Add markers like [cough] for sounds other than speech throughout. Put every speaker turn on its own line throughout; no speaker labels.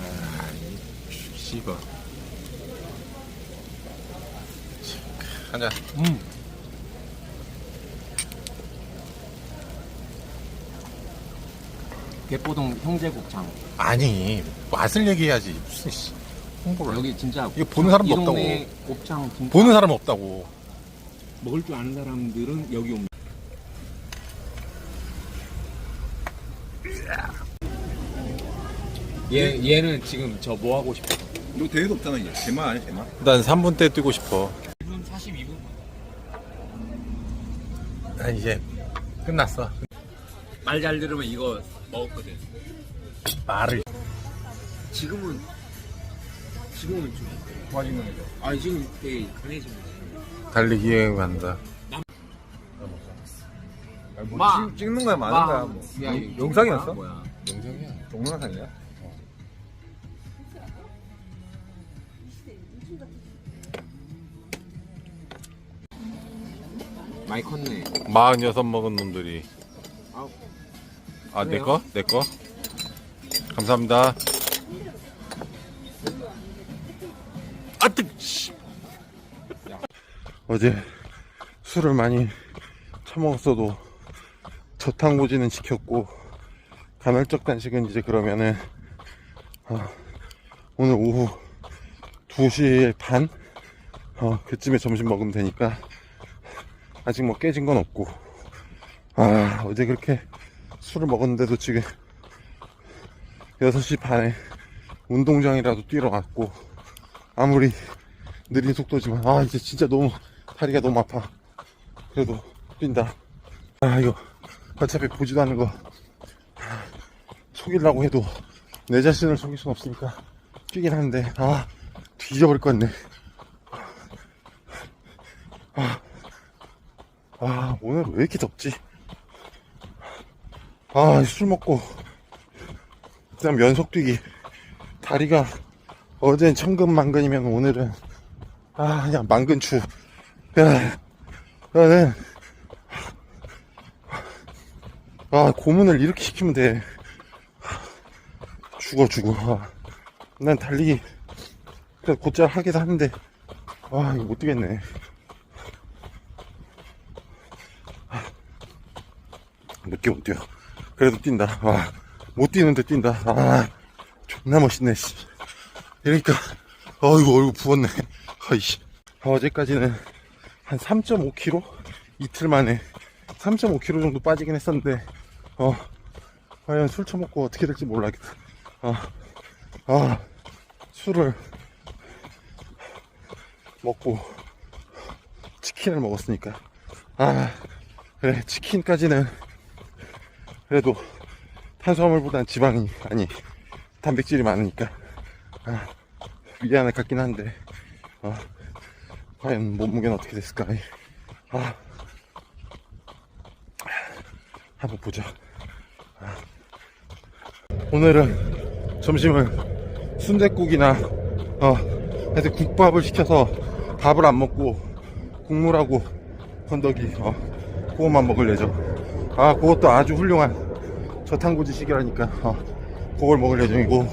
아, 이 씹어. 한잔.
음. 개포동 형제곱창.
아니, 맛을 얘기해야지. 무슨 씨. 홍보를.
여기 진짜
이거 보는 사람도
이
없다고.
동네 곱창 진짜
보는 사람 없다고.
먹을 줄 아는 사람들은 여기 옵니다. 얘 얘는 지금 저 뭐 하고 싶어?
너 대회도 없잖아 이제 대만 아니야 대만
난 3분 때 뛰고 싶어.
1분 42분.
난 이제 끝났어.
말 잘 들으면 이거 먹었거든.
말을.
지금은 지금은 좀
좋아지는 거죠
아니 지금 되게 강해진 거.
달리기 여행 간다.
뭐
마.
찍, 찍는 거야 많은 거야 뭐
야,
영- 영상이었어?
뭐야?
영상이야.
동영상이야?
많이 컸네.
46 먹은 놈들이.
아우.
아, 내
그래요?
거? 내 거? 감사합니다. 아, 뜨, 씨. 어제 술을 많이 처먹었어도 저탄고지는 지켰고, 간헐적 단식은 이제 그러면은, 어, 오늘 오후 2시 반? 어, 그쯤에 점심 먹으면 되니까, 아직 뭐 깨진 건 없고, 아, 어제 그렇게 술을 먹었는데도 지금 6시 반에 운동장이라도 뛰러 갔고, 아무리 느린 속도지만, 아, 이제 진짜 너무, 다리가 너무 아파. 그래도 뛴다. 아, 이거, 어차피 보지도 않는 거, 속이려고 해도 내 자신을 속일 순 없으니까 뛰긴 하는데, 아, 뒤져버릴 것 같네. 아, 오늘 왜 이렇게 덥지? 아, 술 먹고, 그다음 연속 뛰기. 다리가 어젠 천근 만근이면 오늘은, 아, 그냥 만근추. 야, 나는, 아, 고문을 이렇게 시키면 돼. 죽어, 죽어. 아, 난 달리기, 그래, 곧잘 하긴 하는데, 아, 이거 못 뛰겠네. 못 뛰어, 못 뛰어. 그래도 뛴다. 와, 못 뛰는데 뛴다. 아, 존나 멋있네, 씨. 이러니까, 어이구, 얼굴 부었네. 아이씨. 어제까지는 한 3.5kg? 이틀 만에 3.5kg 정도 빠지긴 했었는데, 어, 과연 술 처먹고 어떻게 될지 몰라겠다. 아, 아, 술을 먹고 [laughs] 치킨을 먹었으니까. 아, 그래, 치킨까지는 그래도 탄수화물보단 지방이 아니 단백질이 많으니까 아, 미안할 것 같긴 한데 어, 과연 몸무게는 어떻게 됐을까 아, 한번 보자 아. 오늘은 점심을 순댓국이나 어, 해서 국밥을 시켜서 밥을 안 먹고 국물하고 건더기 어, 그것만 먹을 예정 아, 그것도 아주 훌륭한 저탄고지 시계라니까, 어, 그걸 먹을 예정이고,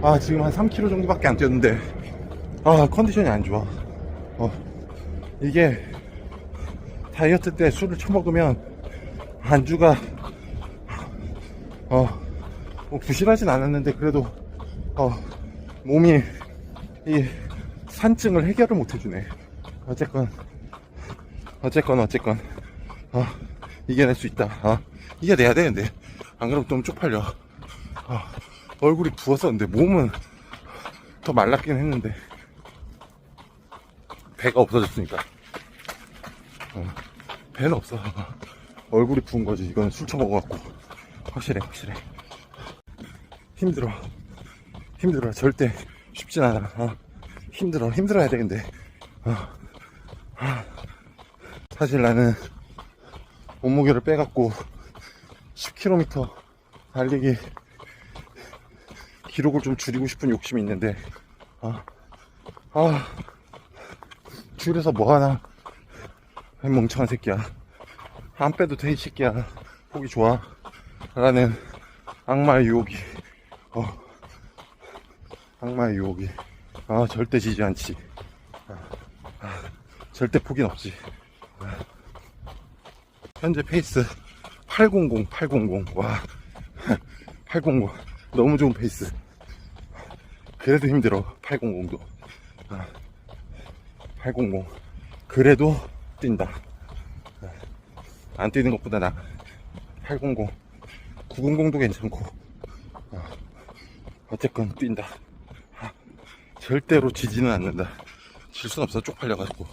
아, 지금 한 3km 정도밖에 안 뛰었는데, 아, 컨디션이 안 좋아. 어, 이게, 다이어트 때 술을 처먹으면, 안주가, 어, 뭐 부실하진 않았는데, 그래도, 어, 몸이, 이, 산증을 해결을 못 해주네. 어쨌건, 어쨌건, 어쨌건, 어, 이겨낼 수 있다. 어, 이겨내야 되는데. 안 그러면 너무 쪽팔려. 어, 얼굴이 부었었는데, 몸은 더 말랐긴 했는데, 배가 없어졌으니까. 어, 배는 없어. 얼굴이 부은 거지. 이건 술 처먹어갖고. 확실해, 확실해. 힘들어. 힘들어. 절대 쉽진 않아. 어, 힘들어. 힘들어야 되는데. 어, 아, 사실 나는 몸무게를 빼갖고 10km 달리기 기록을 좀 줄이고 싶은 욕심이 있는데. 아, 아. 줄여서 뭐하나. 이 멍청한 새끼야. 안 빼도 돼 이 새끼야. 보기 좋아. 라는 악마의 유혹이. 어. 악마의 유혹이 아 절대 지지 않지. 아, 아, 절대 포기는 없지. 아. 현재 페이스 800 800 와 [laughs] 800 너무 좋은 페이스. 그래도 힘들어 800도. 800 그래도 뛴다. 안 뛰는 것보다 나 800 900도 괜찮고. 어, 어쨌건 뛴다. 아, 절대로 지지는 않는다. 질 순 없어 쪽팔려가지고.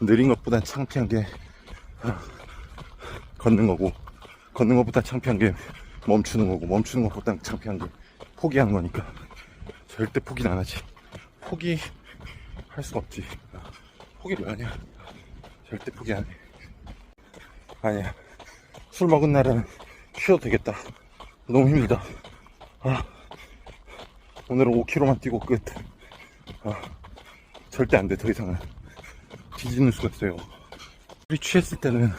느린 것보단 창피한 게 어, 걷는 거고 걷는 것보다 창피한 게 멈추는 거고 멈추는 것보다 창피한 게 포기하는 거니까. 절대 포기는 안 하지. 포기 할 수가 없지. 포기를 왜 하냐? 절대 포기 안 해. 아니야. 술 먹은 날은 쉬어도 되겠다. 너무 힘들다. 아, 오늘은 5km만 뛰고 끝 아, 절대 안 돼 더 이상은 뒤지는 수가 있어요 술이 취했을 때는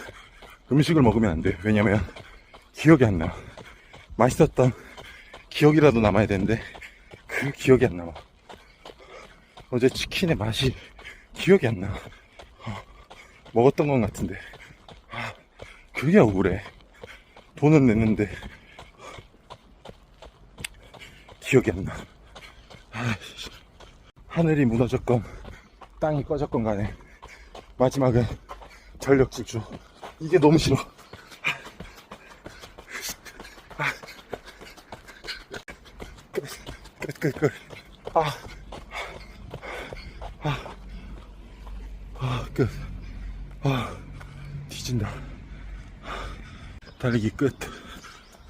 음식을 먹으면 안 돼 왜냐면 기억이 안 나 맛있었던 기억이라도 남아야 되는데 그 기억이 안 남아 어제 치킨의 맛이 기억이 안 나. 어, 먹었던 것 같은데. 아, 그게 억울해. 돈은 냈는데. 기억이 안 나. 아이씨. 하늘이 무너졌건, 땅이 꺼졌건 간에, 마지막은 전력 질주. 이게 너무 싫어. 아. 끝, 끝, 끝, 끝. 아. 아, 끝. 아, 뒤진다. 달리기 끝.